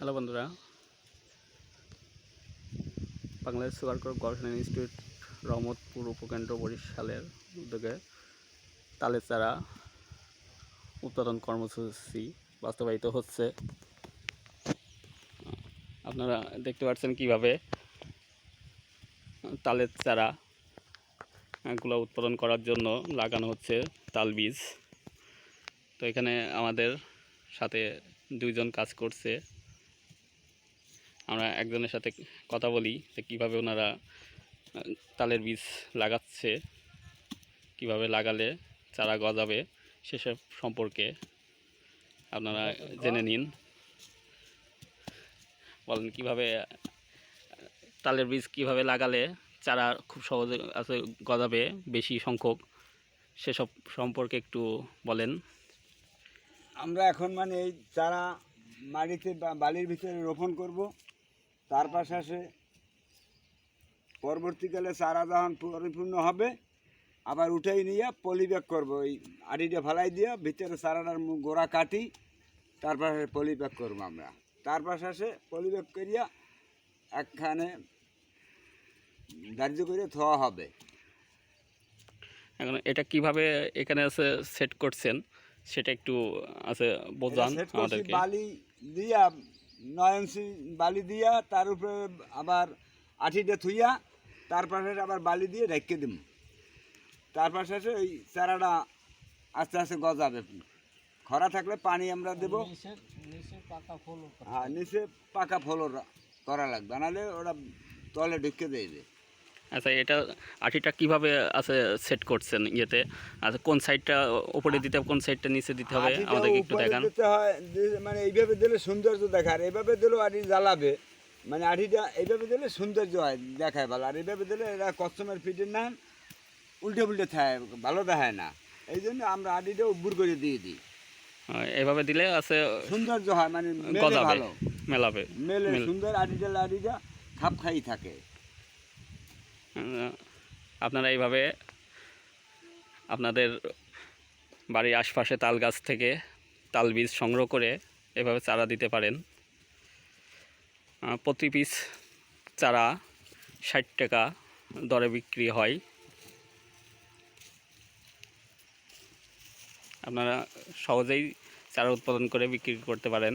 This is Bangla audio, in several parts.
হ্যালো বন্ধুরা। বাংলাদেশ সুগার ক্রপ গবেষণা ইনস্টিটিউট রহমতপুর উপকেন্দ্র বরিশালের উদ্যোগে তালের চারা উৎপাদন কর্মসূচি বাস্তবায়িত হচ্ছে। আপনারা দেখতে পাচ্ছেন কীভাবে তালের চারা গুলো উৎপাদন করার জন্য লাগানো হচ্ছে তাল বীজ। তো এখানে আমাদের সাথে দুইজন কাজ করছে। আমরা একজনের সাথে কথা বলি যে কীভাবে ওনারা তালের বীজ লাগাচ্ছে, কীভাবে লাগালে চারা গজাবে, সেসব সম্পর্কে আপনারা জেনে নিন। বলেন কীভাবে তালের বীজ কীভাবে লাগালে চারা খুব সহজে আছে, গজাবে বেশি সংখ্যক, সেসব সম্পর্কে একটু বলেন। আমরা এখন মানে এই চারা মাটিতে বালির ভিতরে রোপণ করব। তার পাশাপাশি পরবর্তীকালে চারা যখন পরিপূর্ণ হবে। আবার উঠাই নিয়ে পলিব্যাগ করব। ওই আড়িটা ফালাই দিয়ে ভিতরে চারাটার গোড়া কাটি তারপরে পলিব্যাগ করব আমরা। তার পাশাপাশি পলিব্যাগ করিয়া একখানে ধার্য করে থোয়া হবে। এখন এটা কীভাবে এখানে আছে সেট করছেন সেটা একটু আছে বোঝান আমাদেরকে। বালি দিয়া নয় ইঞ্চি বালি দিয়া তার উপরে আবার আঠিটা থুইয়া তার পাশে আবার বালি দিয়ে রেখে দিম। তার পাশে ওই চারাটা আস্তে আস্তে গজাবে। খরা থাকলে পানি আমরা দেবো। হ্যাঁ নিচে পাকা ফলো করা লাগবে নাহলে ওরা তলে ঢুকে দেবে। আচ্ছা এটা আঠিটা কীভাবে আছে সেট করছেন ইয়েতে? আচ্ছা কোন সাইডটা উপরে দিতে হবে কোন সাইডটা নিচে দিতে হবে? আমাদেরকে একটু দেখান। দিতে হয় মানে এইভাবে দিলে সৌন্দর্য দেখায় আর এইভাবে দিলেও আঠি জ্বালাবে। মানে আঠিটা এইভাবে দিলে সৌন্দর্য হয় দেখায় ভালো। আর এইভাবে দিলে এরা কস্টমার ফিটের না উল্টে উল্টে থাকে ভালো দেখায় না। এই জন্য আমরা আটিটা উব্বুর করে দিয়ে দিই। এভাবে দিলে আছে সৌন্দর্য হয় মানে গজাবে মেলাবে মেলে সুন্দর আটিটা আটিটা খাপ খাই থাকে। আপনারা এইভাবে আপনাদের বাড়ির আশপাশে তাল গাছ থেকে তাল বীজ সংগ্রহ করে এভাবে চারা দিতে পারেন। প্রতি পিস চারা ষাট টাকা দরে বিক্রি হয়। আপনারা সহজেই চারা উৎপাদন করে বিক্রি করতে পারেন।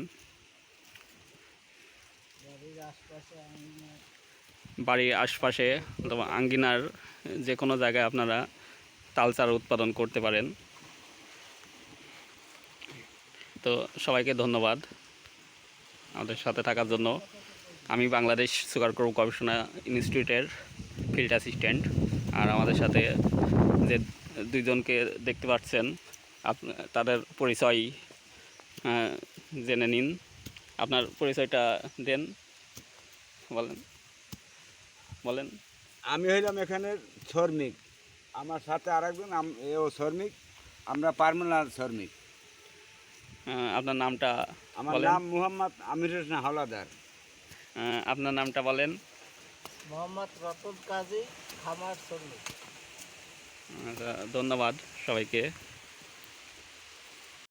বাড়ির আশপাশে অথবা আঙ্গিনার যে কোনো জায়গায় আপনারা তাল চারা উৎপাদন করতে পারেন। তো সবাইকে ধন্যবাদ আমাদের সাথে থাকার জন্য। আমি বাংলাদেশ সুগার ক্রপ গবেষণা ইনস্টিটিউটের ফিল্ড অ্যাসিস্ট্যান্ট আর আমাদের সাথে যে দুইজনকে দেখতে পাচ্ছেন, আপ, তাদের পরিচয় জেনে নিন। আপনার পরিচয়টা দেন, বলেন। বলেন। আমি হইলাম এখানে শ্রমিক। আমার সাথে আরেকজন এও শ্রমিক আমরা পারমানেন্ট শ্রমিক। আহ, আপনার নামটা আমার বলেন। নাম মুহাম্মদ আমির হোসেন হাওলাদার। আপনার নামটা বলেন। মোহাম্মদ রতন কাজী খামার শ্রমিক। আচ্ছা, ধন্যবাদ সবাইকে।